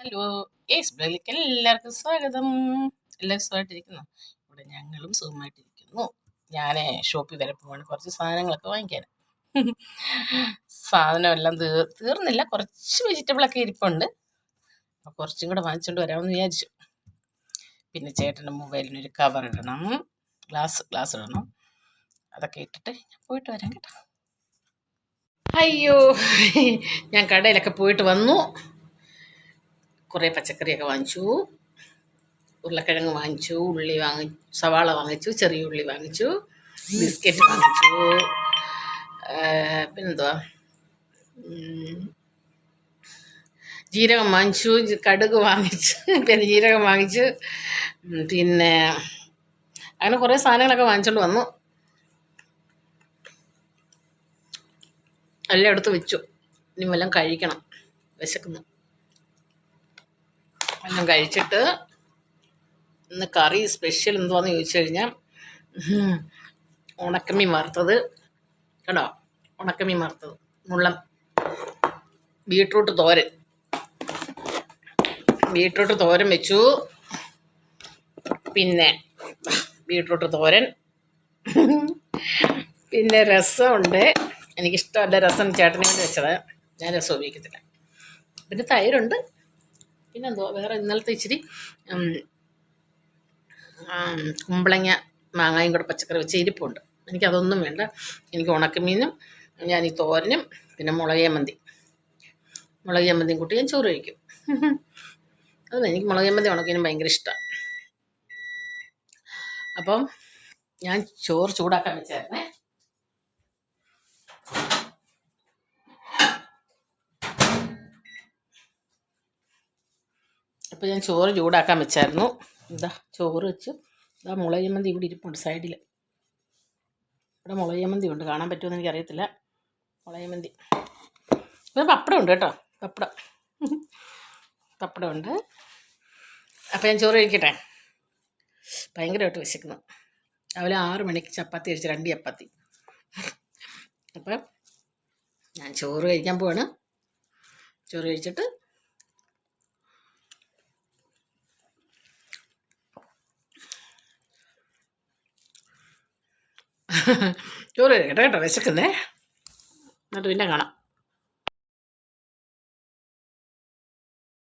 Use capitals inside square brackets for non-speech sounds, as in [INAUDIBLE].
Hello S ബ്ലോഗിലേക്ക് എല്ലാവർക്കും സ്വാഗതം. എല്ലാവരും സുഖമായിട്ടിരിക്കുന്നു? ഇവിടെ ഞങ്ങളും സുഖമായിട്ടിരിക്കുന്നു. ഞാൻ ഷോപ്പിൽ വരെ പോവാണ്. കുറച്ച് സാധനങ്ങളൊക്കെ വാങ്ങിക്കാൻ. സാധനമെല്ലാം തീർ തീർന്നില്ല. കുറച്ച് വെജിറ്റബിളൊക്കെ ഇരിപ്പുണ്ട്. അപ്പോൾ കുറച്ചും കൂടെ വാങ്ങിച്ചുകൊണ്ട് വരാമെന്ന് വിചാരിച്ചു. പിന്നെ ചേട്ടന്റെ മൊബൈലിനൊരു കവർ ഇടണം. ഗ്ലാസ് ഗ്ലാസ് ഇടണം. അതൊക്കെ ഇട്ടിട്ട് ഞാൻ പോയിട്ട് വരാം കേട്ടോ. അയ്യോ ഞാൻ കടയിലൊക്കെ പോയിട്ട് വന്നു. കുറേ പച്ചക്കറിയൊക്കെ വാങ്ങിച്ചു. ഉരുളക്കിഴങ്ങ് വാങ്ങിച്ചു ഉള്ളി വാങ്ങി സവാള വാങ്ങിച്ചു ചെറിയ ഉള്ളി വാങ്ങിച്ചു ബിസ്ക്കറ്റ് വാങ്ങിച്ചു. പിന്നെന്തുവാ? ജീരകം വാങ്ങിച്ചു കടുക് വാങ്ങിച്ചു പിന്നെ ജീരകം വാങ്ങിച്ചു. പിന്നെ അങ്ങനെ കുറേ സാധനങ്ങളൊക്കെ വാങ്ങിച്ചോണ്ട് വന്നു. എല്ലാം എടുത്ത് വെച്ചു. ഇനി വല്ലതും കഴിക്കണം. വിശക്കുന്നു. എല്ലാം കഴിച്ചിട്ട് ഇന്ന് കറി സ്പെഷ്യൽ എന്തുവാന്ന് ചോദിച്ചു കഴിഞ്ഞാൽ ഉണക്കമീൻ വറുത്തത്. കേട്ടോ? ഉണക്കമീൻ വറുത്തത്. മുള്ളം ബീട്രൂട്ട് തോരൻ. ബീട്രൂട്ട് തോരൻ വെച്ചു. പിന്നെ ബീട്രൂട്ട് തോരൻ. പിന്നെ രസമുണ്ട്. എനിക്കിഷ്ടമല്ല രസം ചേട്ടനെ വെച്ചത്. ഞാൻ രസം ഉപയോഗിക്കത്തില്ല. പിന്നെ തൈരുണ്ട്. പിന്നെന്തോ വേറെ ഇന്നലത്തെ ഇച്ചിരി കുമ്പളങ്ങ മാങ്ങായും കൂടെ പച്ചക്കറി വെച്ച് ഇരിപ്പുണ്ട്. എനിക്കതൊന്നും വേണ്ട. എനിക്ക് ഉണക്കമീനും ഞാൻ ഈ തോരനും പിന്നെ മുളക് മന്തി മുളക് മന്തിയും കൂട്ടി ഞാൻ ചോറ് കഴിക്കും. അതെ എനിക്ക് മുളക് മന്തി ഉണക്കിനും ഭയങ്കര ഇഷ്ടമാണ് അപ്പം ഞാൻ ചോറ് ചൂടാക്കാൻ വെച്ചായിരുന്നേ. അപ്പോൾ ഞാൻ ചോറ് ചൂടാക്കാൻ വെച്ചായിരുന്നു. ഇതാ ചോറ് വെച്ച് ഇതാ മുളക് ചമ്മന്തി ഇവിടെ ഇരിപ്പുണ്ട് സൈഡിൽ ഇവിടെ മുളക് ചമ്മന്തി ഉണ്ട്. കാണാൻ പറ്റുമെന്ന് എനിക്കറിയത്തില്ല. മുളക് ചമ്മന്തി. പിന്നെ പപ്പടം ഉണ്ട് കേട്ടോ. പപ്പടം. പപ്പടം ഉണ്ട് അപ്പോൾ ഞാൻ ചോറ് കഴിക്കട്ടെ? ഭയങ്കരമായിട്ട് വിശക്കുന്നു. രാവിലെ ആറ് മണിക്ക് ചപ്പാത്തി കഴിച്ച് രണ്ട് ചപ്പാത്തി. അപ്പം ഞാൻ ചോറ് കഴിക്കാൻ പോവാണ്. ചോറ് കഴിച്ചിട്ട് [LAUGHS] ചോറ് കേട്ടോ കേട്ടോ വിശക്കുന്നേ. എന്നിട്ട് പിന്നെ കാണാം.